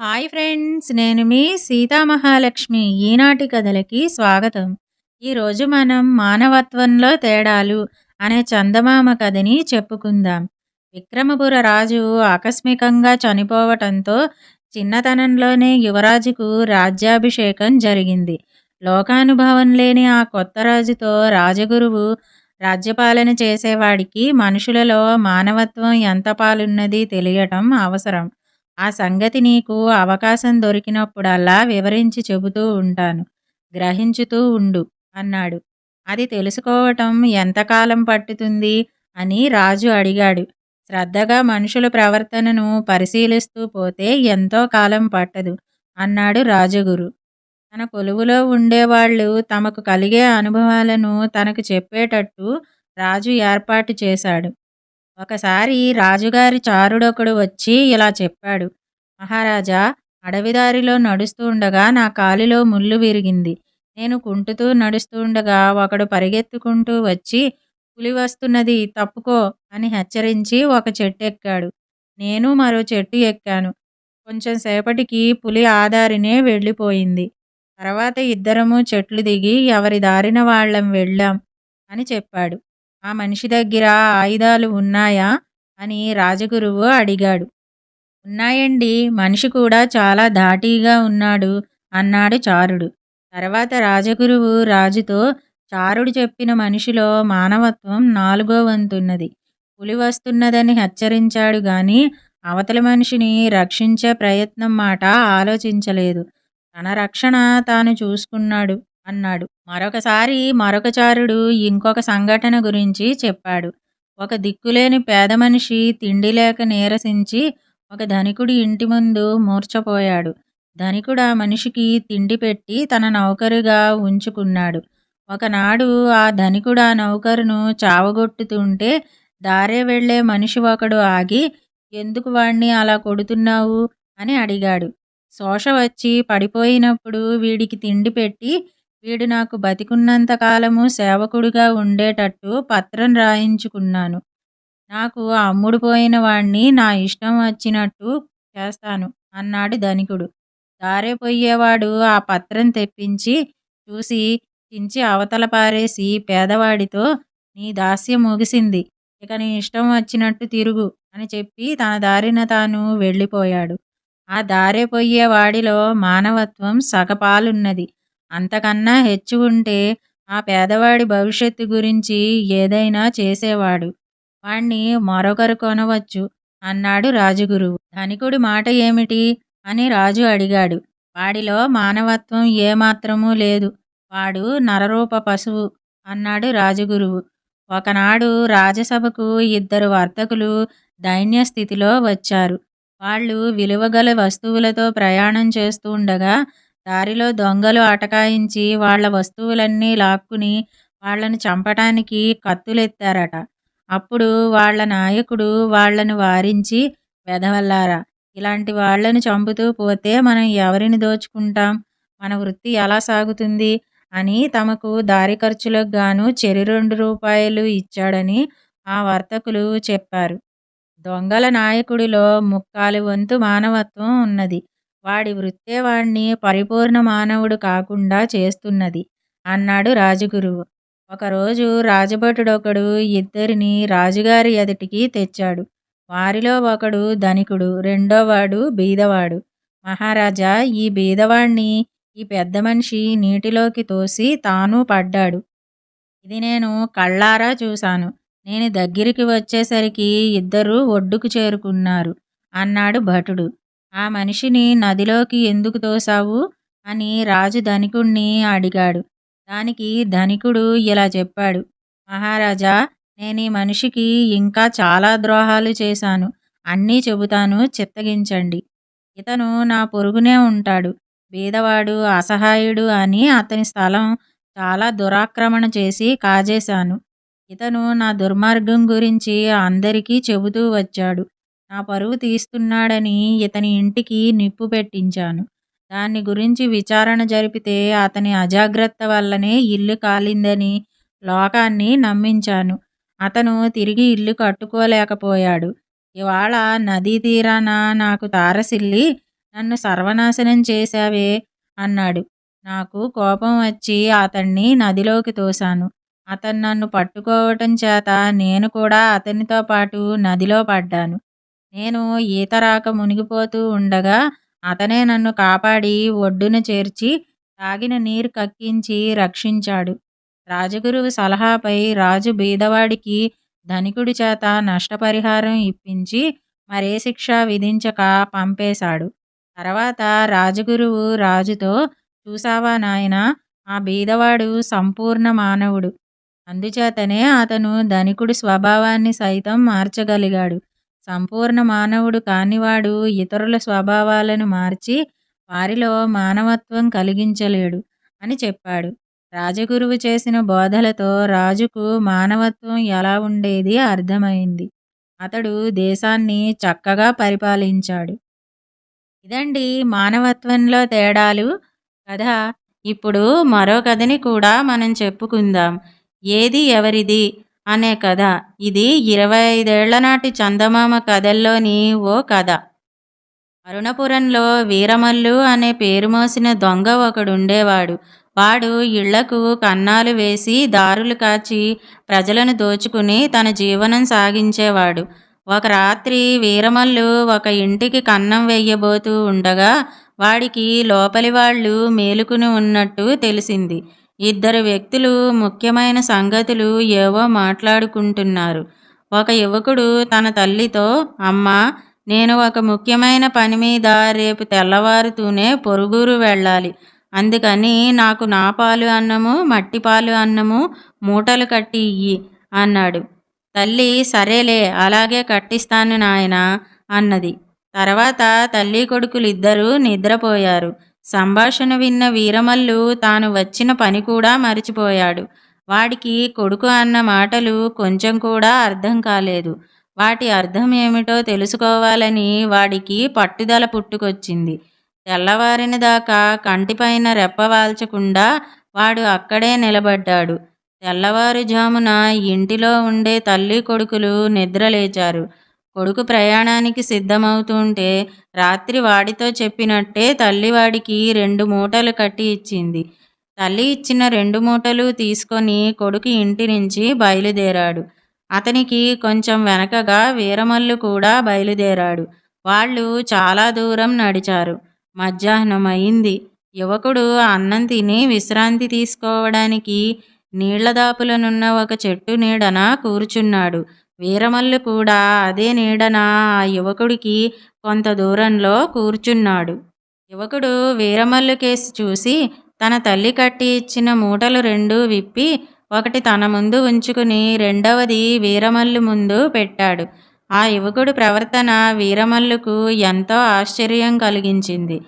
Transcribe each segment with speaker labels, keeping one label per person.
Speaker 1: Hi friends నేను మీ సీతామహాలక్ష్మి. ఈనాటి కథలకి స్వాగతం. ఈరోజు మనం మానవత్వంలో తేడాలు అనే చందమామ కథని చెప్పుకుందాం. విక్రమపుర రాజు ఆకస్మికంగా చనిపోవటంతో చిన్నతనంలోనే యువరాజుకు రాజ్యాభిషేకం జరిగింది. లోకానుభవం లేని ఆ కొత్త రాజుతో రాజగురువు రాజ్యపాలన చేసేవాడికి మనుషులలో మానవత్వం ఎంత పాలున్నది తెలియటం అవసరం. ఆ సంగతి నీకు అవకాశం దొరికినప్పుడల్లా వివరించి చెబుతూ ఉంటాను. గ్రహించుతూ ఉండు అన్నాడు. అది తెలుసుకోవటం ఎంతకాలం పట్టుతుంది అని రాజు అడిగాడు. శ్రద్ధగా మనుషుల ప్రవర్తనను పరిశీలిస్తూ పోతే ఎంతో కాలం పట్టదు అన్నాడు రాజగురు. తన కొలువులో ఉండేవాళ్ళు తమకు కలిగే అనుభవాలను తనకు చెప్పేటట్టు రాజు ఏర్పాటు చేశాడు. ఒకసారి రాజుగారి చారుడొకడు వచ్చి ఇలా చెప్పాడు. మహారాజా అడవిదారిలో నడుస్తూ ఉండగా నా కాలిలో ముళ్ళు విరిగింది. నేను కుంటుతూ నడుస్తూ ఉండగా ఒకడు పరిగెత్తుకుంటూ వచ్చి పులి వస్తున్నది తప్పుకో అని హెచ్చరించి ఒక చెట్టు ఎక్కాడు. నేను మరో చెట్టు ఎక్కాను. కొంచెం సేపటికి పులి ఆదారినే వెళ్ళిపోయింది. తర్వాత ఇద్దరము చెట్లు దిగి ఎవరి దారిన వాళ్ళం వెళ్ళాం అని చెప్పాడు. ఆ మనిషి దగ్గర ఆయుధాలు ఉన్నాయా? అని రాజగురువు అడిగాడు. ఉన్నాయండి. మనిషి కూడా చాలా ధాటీగా ఉన్నాడు అన్నాడు చారుడు. తర్వాత రాజగురువు రాజుతో చారుడు చెప్పిన మనిషిలో మానవత్వం నాలుగో వంతున్నది. పులి వస్తున్నదని హెచ్చరించాడు గాని అవతలి మనిషిని రక్షించే ప్రయత్నం మాట ఆలోచించలేదు. తన రక్షణ తాను చూసుకున్నాడు. అన్నాడు. మరొకసారి మరొకచారుడు ఇంకొక సంఘటన గురించి చెప్పాడు. ఒక దిక్కులేని పేద మనిషి తిండి లేక నీరసించి ఒక ధనికుడి ఇంటి ముందు మూర్చపోయాడు. ధనికుడు ఆ మనిషికి తిండి పెట్టి తన నౌకరుగా ఉంచుకున్నాడు. ఒకనాడు ఆ ధనికుడు ఆ నౌకరును చావగొట్టుతుంటే దారే వెళ్ళే మనిషి ఒకడు ఆగి ఎందుకు వాణ్ణి అలా కొడుతున్నావు? అని అడిగాడు. శోష వచ్చి పడిపోయినప్పుడు వీడికి తిండి పెట్టి వీడు నాకు బతికున్నంత కాలము సేవకుడుగా ఉండేటట్టు పత్రం రాయించుకున్నాను. నాకు అమ్ముడు పోయిన వాణ్ణి నా ఇష్టం వచ్చినట్టు చేస్తాను అన్నాడు ధనికుడు. దారే పోయేవాడు ఆ పత్రం తెప్పించి చూసి చించి అవతల పారేసి పేదవాడితో నీ దాస్యం ముగిసింది ఇక నీ ఇష్టం వచ్చినట్టు తిరుగు అని చెప్పి తన దారిన తాను వెళ్ళిపోయాడు. ఆ దారే పోయే వాడిలో మానవత్వం సగపాలున్నది. అంతకన్నా హెచ్చు ఉంటే ఆ పేదవాడి భవిష్యత్తు గురించి ఏదైనా చేసేవాడు. వాణ్ణి మరొకరు కొనవచ్చు అన్నాడు రాజగురువు. ధనికుడి మాట ఏమిటి? అని రాజు అడిగాడు. వాడిలో మానవత్వం ఏమాత్రమూ లేదు. వాడు నరరూప పశువు అన్నాడు రాజగురువు. ఒకనాడు రాజసభకు ఇద్దరు వర్తకులు దైన్య స్థితిలో వచ్చారు. వాళ్ళు విలువగల వస్తువులతో ప్రయాణం చేస్తూ ఉండగా దారిలో దొంగలు అటకాయించి వాళ్ళ వస్తువులన్నీ లాక్కుని వాళ్ళను చంపటానికి కత్తులెత్తారట. అప్పుడు వాళ్ళ నాయకుడు వాళ్ళను వారించి వెధవల్లారా ఇలాంటి వాళ్ళని చంపుతూ పోతే మనం ఎవరిని దోచుకుంటాం? మన వృత్తి ఎలా సాగుతుంది? అని తమకు దారి ఖర్చులకు గాను చెరి రెండు రూపాయలు ఇచ్చాడని ఆ వర్తకులు చెప్పారు. దొంగల నాయకుడిలో ముక్కాలు వంతు మానవత్వం ఉన్నది. వాడి వృత్తే వాణ్ణి పరిపూర్ణ మానవుడు కాకుండా చేస్తున్నది అన్నాడు రాజగురువు. ఒకరోజు రాజభటుడొకడు ఇద్దరిని రాజుగారి ఎదుటికి తెచ్చాడు. వారిలో ఒకడు ధనికుడు రెండోవాడు బీదవాడు. మహారాజా ఈ బీదవాణ్ణి ఈ పెద్ద మనిషి నీటిలోకి తోసి తాను పడ్డాడు. ఇది నేను కళ్ళారా చూశాను. నేను దగ్గరికి వచ్చేసరికి ఇద్దరు ఒడ్డుకు చేరుకున్నారు అన్నాడు భటుడు. ఆ మనిషిని నదిలోకి ఎందుకు తోసావు అని రాజు ధనికుణ్ణి అడిగాడు. దానికి ధనికుడు ఇలా చెప్పాడు. మహారాజా నేను ఈ మనిషికి ఇంకా చాలా ద్రోహాలు చేశాను. అన్నీ చెబుతాను చిత్తగించండి. ఇతను నా పొరుగునే ఉంటాడు. బీదవాడు అసహాయుడు అని అతని స్థలం చాలా దురాక్రమణ చేసి కాజేశాను. ఇతను నా దుర్మార్గం గురించి అందరికీ చెబుతూ వచ్చాడు. నా పరువు తీస్తున్నాడని ఇతని ఇంటికి నిప్పు పెట్టించాను. దాన్ని గురించి విచారణ జరిపితే అతని అజాగ్రత్త వల్లనే ఇల్లు కాలిందని లోకాన్ని నమ్మించాను. అతను తిరిగి ఇల్లు కట్టుకోలేకపోయాడు. ఇవాళ నదీ తీరాన నాకు తారసిల్లి నన్ను సర్వనాశనం చేశావే అన్నాడు. నాకు కోపం వచ్చి అతన్ని నదిలోకి తోశాను. అతను నన్ను పట్టుకోవటం చేత నేను కూడా అతనితో పాటు నదిలో పడ్డాను. నేను ఈత రాక మునిగిపోతూ ఉండగా అతనే నన్ను కాపాడి ఒడ్డున చేర్చి తాగిన నీరు కక్కించి రక్షించాడు. రాజగురువు సలహాపై రాజు బీదవాడికి ధనికుడి చేత నష్టపరిహారం ఇప్పించి మరే శిక్ష విధించక పంపేశాడు. తర్వాత రాజగురువు రాజుతో చూసావా నాయన ఆ బీదవాడు సంపూర్ణ మానవుడు. అందుచేతనే అతను ధనికుడి స్వభావాన్ని సైతం మార్చగలిగాడు. సంపూర్ణ మానవుడు కానివాడు ఇతరుల స్వభావాలను మార్చి వారిలో మానవత్వం కలిగించలేడు అని చెప్పాడు. రాజగురువు చేసిన బోధలతో రాజుకు మానవత్వం ఎలా ఉండేది అర్థమైంది. అతడు దేశాన్ని చక్కగా పరిపాలించాడు. ఇదండి మానవత్వంలో తేడాలు. కథ. ఇప్పుడు మరో కథని కూడా మనం చెప్పుకుందాం. ఏది ఎవరిది? అనే కథ. ఇది ఇరవై ఐదేళ్ళ నాటి చందమామ కథల్లోని ఓ కథ. అరుణపురంలో వీరమల్లు అనే పేరు మోసిన దొంగ ఒకడుండేవాడు. వాడు ఇళ్ళకు కన్నాలు వేసి దారులు కాచి ప్రజలను దోచుకుని తన జీవనం సాగించేవాడు. ఒక రాత్రి వీరమల్లు ఒక ఇంటికి కన్నం వెయ్యబోతూ ఉండగా వాడికి లోపలి వాళ్ళు మేలుకుని ఉన్నట్టు తెలిసింది. ఇద్దరు వ్యక్తులు ముఖ్యమైన సంగతులు ఏవో మాట్లాడుకుంటున్నారు. ఒక యువకుడు తన తల్లితో అమ్మా నేను ఒక ముఖ్యమైన పని మీద రేపు తెల్లవారుతూనే పొరుగురు వెళ్ళాలి. అందుకని నాకు నా పాలు అన్నము మట్టి పాలు అన్నము మూటలు కట్టి ఇయ్యి అన్నాడు. తల్లి సరేలే అలాగే కట్టిస్తాను నాయన అన్నది. తర్వాత తల్లి కొడుకులిద్దరూ నిద్రపోయారు. సంభాషణ విన్న వీరమల్లు తాను వచ్చిన పని కూడా మరిచిపోయాడు. వాడికి కొడుకు అన్న మాటలు కొంచెం కూడా అర్థం కాలేదు. వాటి అర్థం ఏమిటో తెలుసుకోవాలని వాడికి పట్టుదల పుట్టుకొచ్చింది. తెల్లవారిన దాకా కంటిపైన రెప్పవాల్చకుండా వాడు అక్కడే నిలబడ్డాడు. తెల్లవారుజామున ఇంటిలో ఉండే తల్లి కొడుకులు నిద్రలేచారు. కొడుకు ప్రయాణానికి సిద్ధమవుతుంటే రాత్రి వాడితో చెప్పినట్టే తల్లివాడికి రెండు మూటలు కట్టి ఇచ్చింది. తల్లి ఇచ్చిన రెండు మూటలు తీసుకొని కొడుకు ఇంటి నుంచి బయలుదేరాడు. అతనికి కొంచెం వెనకగా వీరమల్లు కూడా బయలుదేరాడు. వాళ్ళు చాలా దూరం నడిచారు. మధ్యాహ్నం అయింది. యువకుడు అన్నం తిని విశ్రాంతి తీసుకోవడానికి నీళ్ళదాపులనున్న ఒక చెట్టు నీడన కూర్చున్నాడు. వీరమల్లు కూడా అదే నీడన? ఆ యువకుడికి కొంత దూరంలో కూర్చున్నాడు. యువకుడు వీరమల్లు కేసి చూసి తన తల్లి కట్టి ఇచ్చిన మూటలు రెండు విప్పి ఒకటి తన ముందు ఉంచుకుని రెండవది వీరమల్లు ముందు పెట్టాడు. ఆ యువకుడు ప్రవర్తన వీరమల్లుకు ఎంతో ఆశ్చర్యం కలిగించింది.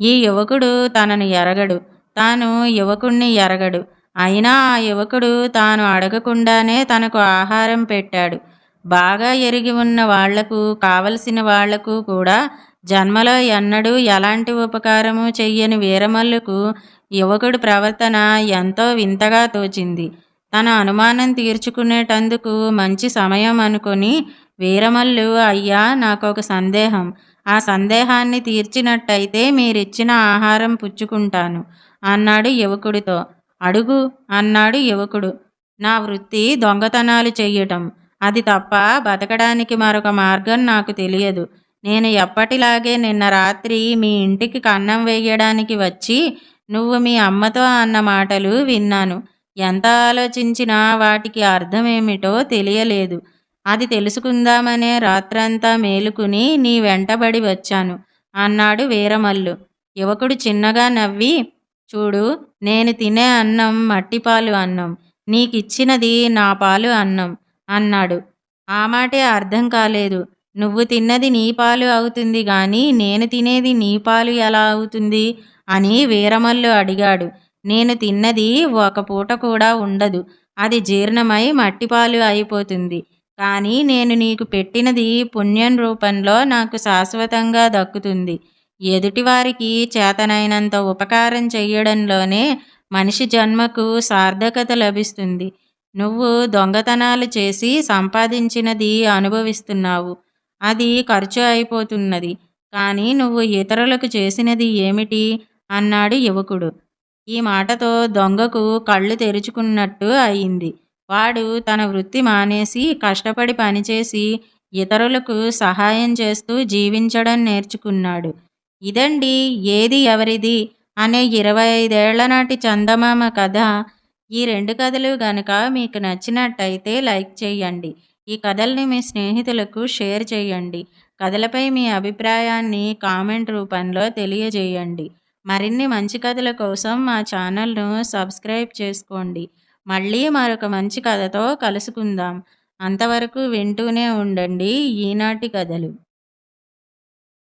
Speaker 1: ఈ యువకుడు తనను ఎరగడు. తాను యువకుణ్ణి ఎరగడు. అయినా ఆ యువకుడు తాను అడగకుండానే తనకు ఆహారం పెట్టాడు. బాగా ఎరిగి ఉన్న వాళ్ళకు కావలసిన వాళ్ళకు కూడా జన్మలో ఎన్నడూ ఎలాంటి ఉపకారము చెయ్యని వీరమల్లుకు యువకుడి ప్రవర్తన ఎంతో వింతగా తోచింది. తన అనుమానం తీర్చుకునేటందుకు మంచి సమయం అనుకొని వీరమల్లు అయ్యా నాకొక సందేహం. ఆ సందేహాన్ని తీర్చినట్టయితే మీరిచ్చిన ఆహారం పుచ్చుకుంటాను అన్నాడు యువకుడితో. అడుగు అన్నాడు యువకుడు. నా వృత్తి దొంగతనాలు చెయ్యటం. అది తప్ప బతకడానికి మరొక మార్గం నాకు తెలియదు. నేను ఎప్పటిలాగే నిన్న రాత్రి మీ ఇంటికి కన్నం వేయడానికి వచ్చి నువ్వు మీ అమ్మతో అన్న మాటలు విన్నాను. ఎంత ఆలోచించినా వాటికి అర్థమేమిటో తెలియలేదు. అది తెలుసుకుందామనే రాత్రంతా మేలుకుని నీ వెంటబడి వచ్చాను అన్నాడు వీరమల్లు. యువకుడు చిన్నగా నవ్వి చూడు నేను తినే అన్నం మట్టిపాలు అన్నం. నీకిచ్చినది నా పాలు అన్నం. అన్నాడు. ఆ మాటే అర్థం కాలేదు. నువ్వు తిన్నది నీ పాలు అవుతుంది గాని నేను తినేది నీ పాలు ఎలా అవుతుంది? అని వీరమల్లు అడిగాడు. నేను తిన్నది ఒక పూట కూడా ఉండదు. అది జీర్ణమై మట్టిపాలు అయిపోతుంది. కానీ నేను నీకు పెట్టినది పుణ్యం రూపంలో నాకు శాశ్వతంగా దక్కుతుంది. ఎదుటివారికి చేతనైనంత ఉపకారం చెయ్యడంలోనే మనిషి జన్మకు సార్థకత లభిస్తుంది. నువ్వు దొంగతనాలు చేసి సంపాదించినది అనుభవిస్తున్నావు. అది ఖర్చు అయిపోతున్నది. కానీ నువ్వు ఇతరులకు చేసినది ఏమిటి? అన్నాడు యువకుడు. ఈ మాటతో దొంగకు కళ్ళు తెరుచుకున్నట్టు అయింది. వాడు తన వృత్తి మానేసి కష్టపడి పనిచేసి ఇతరులకు సహాయం చేస్తూ జీవించడం నేర్చుకున్నాడు. ఇదండి ఏది ఎవరిది? అనే ఇరవై ఐదేళ్ళ నాటి చందమామ కథ. ఈ రెండు కథలు గనక మీకు నచ్చినట్టయితే లైక్ చేయండి. ఈ కథల్ని మీ స్నేహితులకు షేర్ చేయండి. కథలపై మీ అభిప్రాయాన్ని కామెంట్ రూపంలో తెలియజేయండి. మరిన్ని మంచి కథల కోసం మా ఛానల్ను సబ్స్క్రైబ్ చేసుకోండి. మళ్ళీ మరొక మంచి కథతో కలుసుకుందాం. అంతవరకు వింటూనే ఉండండి ఈనాటి కథలు.